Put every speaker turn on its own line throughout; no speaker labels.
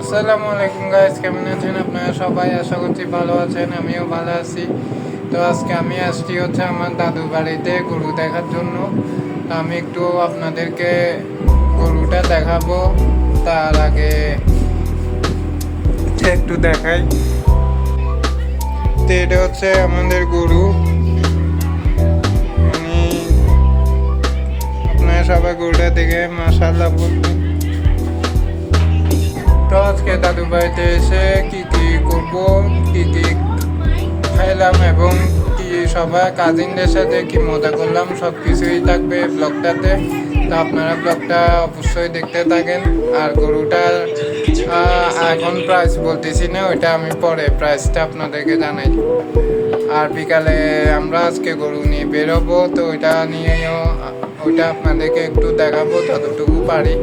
আসসালামু আলাইকুম গাইস, কেমন আছেন আপনারা সবাই? আশা করছি ভালো আছেন, আমিও ভালো আছি। তো আজকে আমি আসছি হচ্ছে আমার দাদু বাড়িতে গরু দেখার জন্য। তো আমি একটু আপনাদেরকে গরুটা দেখাবো। তার আগে একটু দেখাই। তো এটা হচ্ছে আমাদের গরু। উনি আপনারা সবাই গরুটা দেখে মাশাল্লাহ বলবেন। তো আজকে দাদু বাড়িতে এসে কি কি করব, কি কি খাইলাম এবং কি সবাই কাজিনদের সাথে কি মজা করলাম সব কিছুই থাকবে ব্লগটাতে। তো আপনারা ব্লগটা অবশ্যই দেখতে থাকেন। আর গরুটার এখন প্রাইস বলতেছি না, ওইটা আমি পরে প্রাইসটা আপনাদেরকে জানাই। আর বিকালে আমরা আজকে গরু নিয়ে বেরোবো, তো ওইটা নিয়েও, ওইটা আপনাদেরকে একটু দেখাবো, যতটুকু পারি।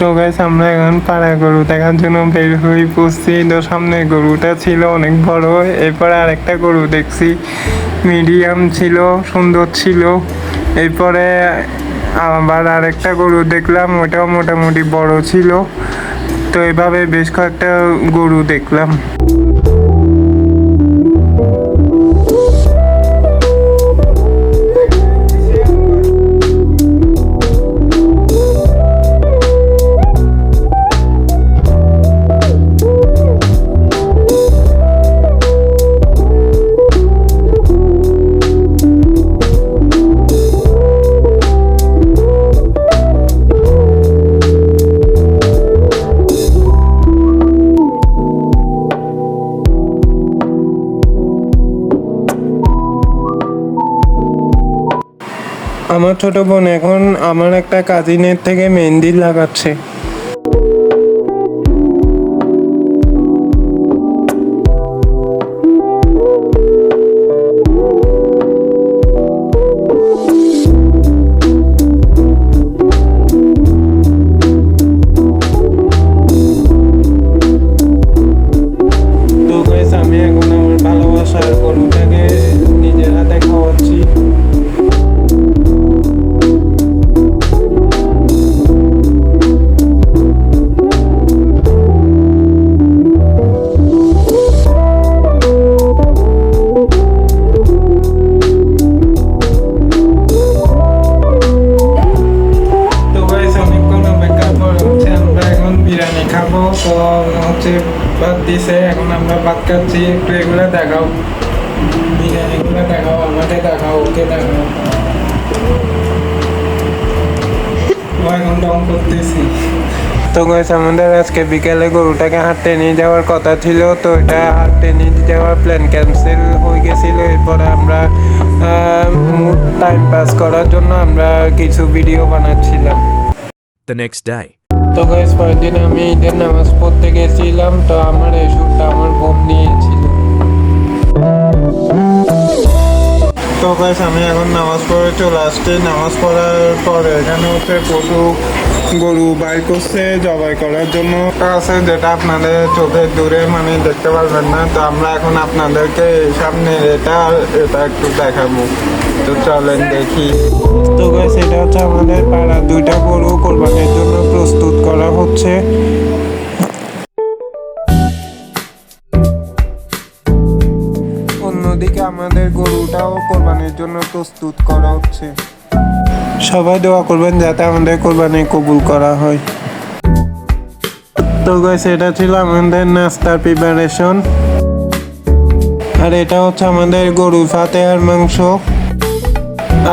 তো গাইস আমরা এখন পাড়া গরু দেখার জন্য বের হয়ে পড়ছি তো সামনে গরুটা ছিল অনেক বড়। এরপরে আরেকটা গরু দেখছি মিডিয়াম ছিল, সুন্দর ছিল। এরপরে আবার আরেকটা গরু দেখলাম, ওটাও মোটামুটি বড় ছিল। তো এভাবে বেশ কয়েকটা গরু দেখলাম। আমার ছোট বোন এখন আমার একটা কাজিনের থেকে মেহেন্দি লাগাচ্ছে। আমি এখন আমার ভালোবাসার গরুটাকে বিরিয়ানি খাব। তো হচ্ছে ভাত দিছে, এখন আমরা ভাত খাচ্ছি। একটু এগুলো দেখাও। বিরিয়ানিগুলো দেখাও, আমাকে দেখাও, ওকে দেখাও। তো গাইস আমাদের আজকে বিকেলে গরুটাকে হাঁটতে নিয়ে যাওয়ার কথা ছিল। তো এটা হাঁটতে নিয়ে যাওয়ার প্ল্যান ক্যান্সেল হয়ে গেছিল। এরপরে আমরা টাইম পাস করার জন্য আমরা কিছু ভিডিও বানাচ্ছিলাম।
The next day.
তো গাইস পরের দিন আমি ঈদের নামাজ পড়তে গেছিলাম, তো আমার এই শ্যুটটা আমার বোন নিয়েছিল। তো গাইস আমি এখন নামাজ পড়ে চলে আসছি। নামাজ পড়ার পরে এখানে হচ্ছে পশু গরু বাইর করছে জবাই করার জন্য। আছে, যেটা আপনাদের চোখের দূরে মানে দেখতে পারবেন না। তো আমরা এখন আপনাদেরকে সামনে এটা এটা একটু দেখাবো। তো চলেন দেখি। তো গাইস এটা হচ্ছে আমাদের পাড়ার দুইটা গরু কোরবানির জন্য প্রস্তুত করা হচ্ছে। অন্যদিকে আমাদের গরুটাও কোরবানির জন্য প্রস্তুত করা হচ্ছে। সবাই দোয়া করবেন যাতে আমাদের কোরবানি কবুল করা হয়। তো গাইস এটা ছিল আমাদের নাস্তার প্রিপারেশন আর এটা হচ্ছে আমাদের গরু ফাতে আর মাংস।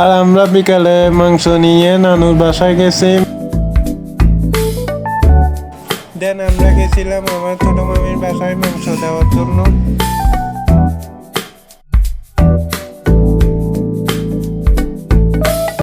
আর আমরা বিকালে মাংস নিয়ে নানুর বাসায় গেছি। দেন আমরা গেছিলাম আমার ছোট মামির বাসায় মাংস দেওয়ার জন্য।